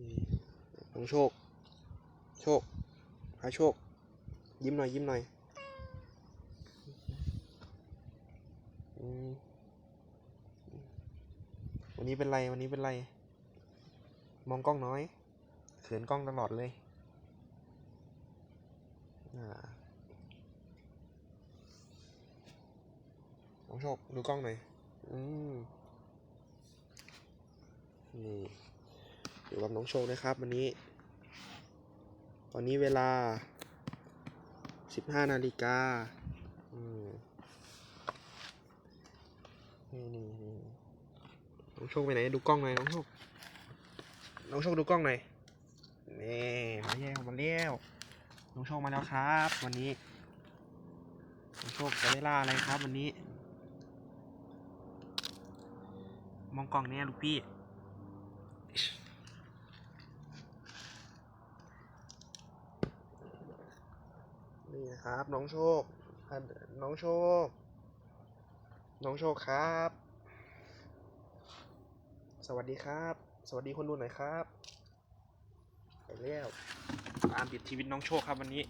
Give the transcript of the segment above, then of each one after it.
นี่น้องโชค โชคหาโชค ยิ้มหน่อย ยิ้มหน่อยอวันนี้เป็นไร วันนี้เป็นไร มองกล้องน้อยเขินกล้องตลอดเลยอ่าน้องโชคดูกล้องหน่อย อืมนี่ อยู่กับน้องโชคนะครับ วันนี้ ตอนนี้เวลา 15 นาฬิกาอืมนี่นี่นี่น้องโชคไปไหน ดูกล้องหน่อยน้องโชค น้องโชคดูกล้องหน่อยนี่มาแย่มาเลี้ยวน้องโชคมาแล้วครับ วันนี้น้องโชคจะได้ล่าอะไรครับ วันนี้ มองกล้องเนี่ยลูกพี่ นี่นะครับ น้องโชคอะน้องโชค น้องโชคครับ สวัสดีครับ สวัสดีคนดูหน่อยครับ ไปแล้วตามติดชีวิตน้องโชคครับวันนี้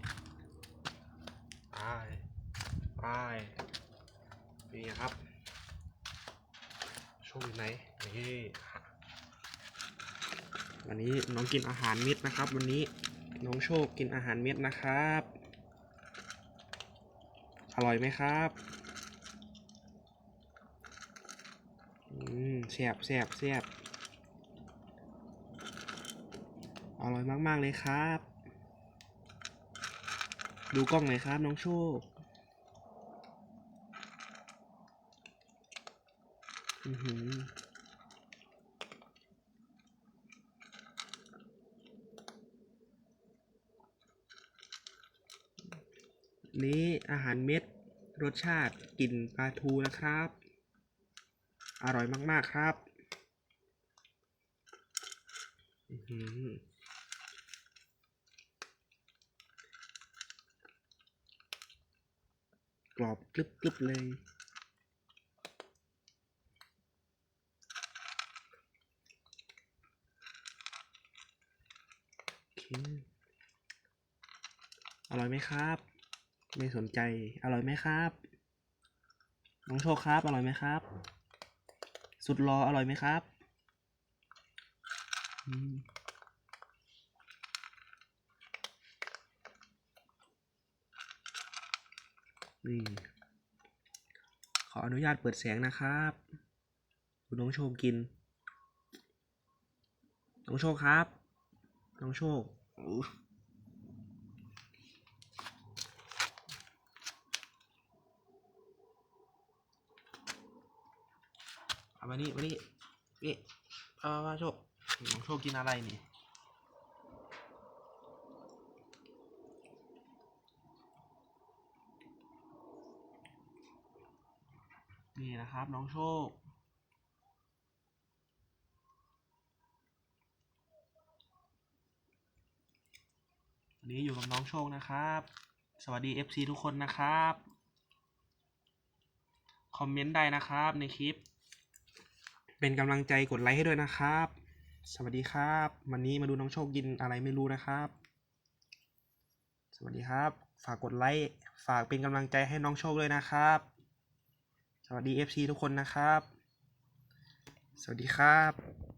ไปไปนี่ครับ โชคอยู่ไหน นี่วันนี้น้องกินอาหารเม็ดนะครับ วันนี้น้องโชคกินอาหารเม็ดนะครับอ ร่อยไหมครับอืมแซ่บแซ่บแซ่บอร่อยมาก ๆ เลยครับ ดูกล้องหน่อยครับน้องโชคอือหือ นี้อาหารเม็ด รสชาติกลิ่นปลาทูนะครับ อร่อยมากๆครับหือหือกรอบกรึบๆเลยอร่อยไหมครับ ไม่สนใจ อร่อยไหมครับ น้องโชคครับ อร่อยไหมครับ สุดรออร่อยไหมครับนี่ขออนุญาตเปิดแสงนะครับดูน้องโชคกิน น้องโชคครับ น้องโชค เอามานี่มานี่นี่เอามาโชคน้องโชคกินอะไรนี่นี่นะครับ น้องโชค วันนี้อยู่กับน้องโชคนะครับ สวัสดี FC ทุกคนนะครับ คอมเมนต์ได้นะครับในคลิป เป็นกำลังใจกดไลค์ให้ด้วยนะครับ สวัสดีครับ วันนี้มาดูน้องโชคกินอะไรไม่รู้นะครับ สวัสดีครับ ฝากกดไลค์ฝากเป็นกำลังใจให้น้องโชคด้วยนะครับ สวัสดี FC ทุกคนนะครับ สวัสดีครับ